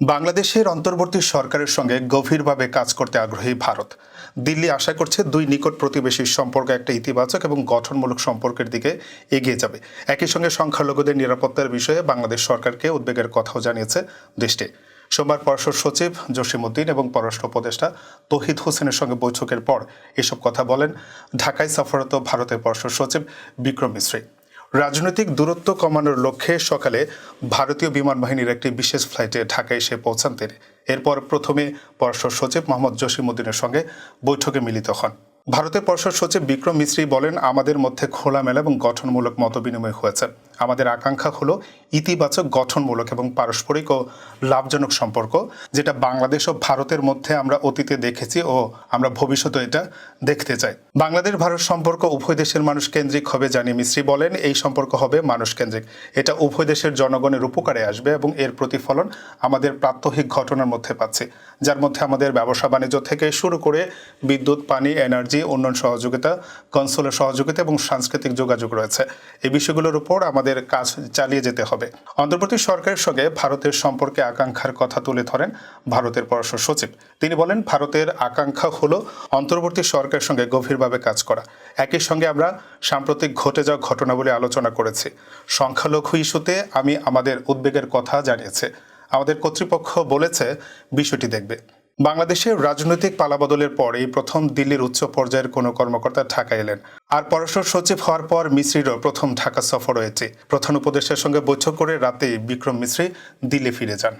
বাংলাদেশের অন্তর্বর্তী সরকারের সঙ্গে গভীরভাবে কাজ করতে আগ্রহী ভারত। দিল্লি আশা করছে দুই নিকট প্রতিবেশীর সম্পর্ক একটা ইতিবাচক এবং গঠনমূলক সম্পর্কের দিকে এগিয়ে যাবে। একই সঙ্গে সংখ্যালঘুদের নিরাপত্তার বিষয়ে বাংলাদেশ সরকারকে উদ্বেগের কথাও জানিয়েছে দেশটি। সোমবার পররাষ্ট্র সচিব জসিমউদ্দিন এবং পররাষ্ট্র উপদেষ্টা তহিদ হোসেনের সঙ্গে বৈঠকের পর এসব কথা বলেন ঢাকায় সফররত ভারতের পররাষ্ট্র সচিব বিক্রম মিশ্রী। রাজনৈতিক দূরত্ব কমানোর লক্ষ্যে সকালে ভারতীয় বিমান বাহিনীর একটি বিশেষ ফ্লাইটে ঢাকায় এসে পৌঁছান তিনি। এরপর প্রথমে পররাষ্ট্র সচিব মোহাম্মদ জসিমুদ্দিনের সঙ্গে বৈঠকে মিলিত হন। ভারতের পররাষ্ট্র সচিব বিক্রম মিশ্রী বলেন, আমাদের মধ্যে খোলামেলা এবং গঠনমূলক মতবিনিময় হয়েছে। আমাদের আকাঙ্ক্ষা হলো ইতিবাচক গঠনমূলক এবং পারস্পরিক ও লাভজনক সম্পর্ক, যেটা বাংলাদেশ ও ভারতের মধ্যে আমরা অতীতে দেখেছি ও আমরা ভবিষ্যতে এটা দেখতে চাই। বাংলাদেশ, ভারত সম্পর্ক উভয় দেশের মানুষ কেন্দ্রিক হবে জানি মিশ্রী বলেন, এই সম্পর্ক হবে মানুষ কেন্দ্রিক। এটা উভয় দেশের জনগণের উপকারে আসবে এবং এর প্রতিফলন আমাদের প্রাত্যহিক ঘটনার মধ্যে পাচ্ছি। যার মধ্যে আমাদের ব্যবসা বাণিজ্য থেকে শুরু করে বিদ্যুৎ, পানি, এনার্জি, উন্নয়ন সহযোগিতা, কনসোলের সহযোগিতা এবং সাংস্কৃতিক যোগাযোগ রয়েছে। এই বিষয়গুলোর উপর আমাদের কাজ চালিয়ে যেতে হবে। অন্তর্বর্তী সরকারের সঙ্গে ভারতের সম্পর্কে আকাঙ্ক্ষার কথা তুলে ধরেন ভারতের পররাষ্ট্র সচিব। তিনি বলেন, ভারতের আকাঙ্ক্ষা হলো অন্তর্বর্তী সরকারের সঙ্গে গভীরভাবে কাজ করা। একই সঙ্গে আমরা সাম্প্রতিক ঘটে যাওয়া ঘটনাবলী আলোচনা করেছি। সংখ্যালঘু ইস্যুতে আমি আমাদের উদ্বেগের কথা জানিয়েছি। আমাদের কর্তৃপক্ষ বলেছে, বিষয়টি দেখবে। বাংলাদেশের রাজনৈতিক পালাবদলের পর এই প্রথম দিল্লির উচ্চ পর্যায়ের কোনো কর্মকর্তা ঢাকা এলেন। আর পররাষ্ট্র সচিব হওয়ার পর মিশ্রিরও প্রথম ঢাকা সফর হয়েছে। প্রধান উপদেষ্টার সঙ্গে বৈঠক করে রাতে বিক্রম মিশ্রি দিল্লি ফিরে যান।